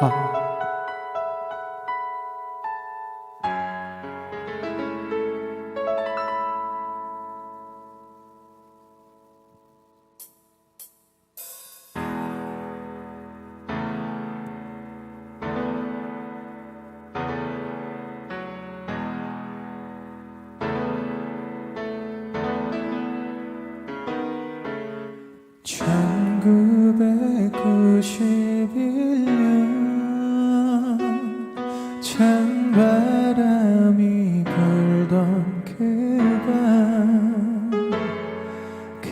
아. (1991 바람이 불던 그밤 그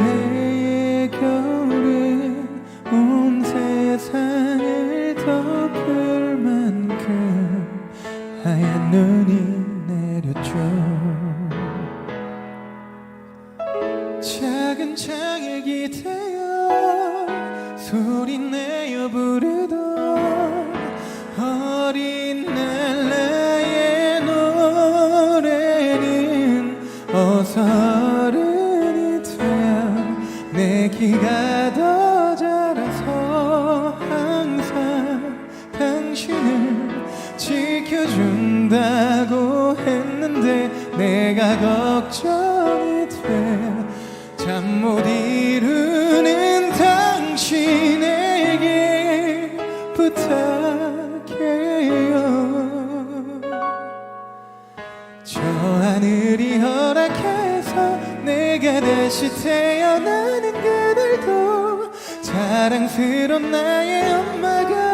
해의 겨울은 온 세상을 덮을 만큼 하얀 눈이 내렸죠. 작은 창에 기대어 소리 내어 부르던 어린 키가 더 자라서 항상 당신을 지켜준다고 했는데 내가 걱정이 돼 잠 못 이 다시 태어나는 그날도 자랑스러운 나의 엄마가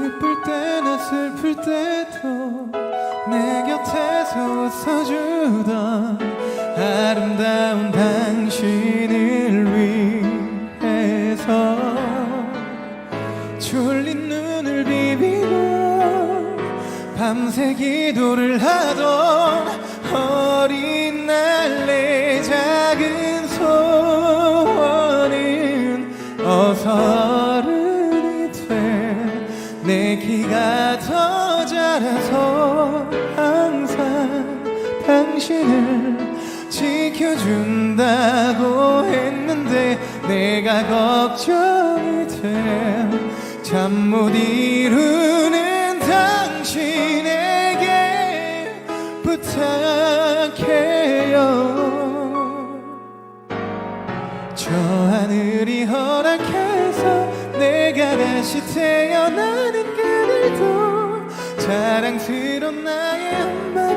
기쁠 때나 슬플 때도 내 곁에서 웃어주던 아름다운 당신을 위해서 졸린 눈을 비비고 밤새 기도를 하던 어린 날 내 작은 소원은 어서 내 키가 더 자라서 항상 당신을 지켜준다고 했는데 내가 걱정이 돼. 잠못 이루는 당신에게 부탁해요. 저 하늘이 허락해서 내가 다시 태어나는 그날도 자랑스러운 나의 엄마가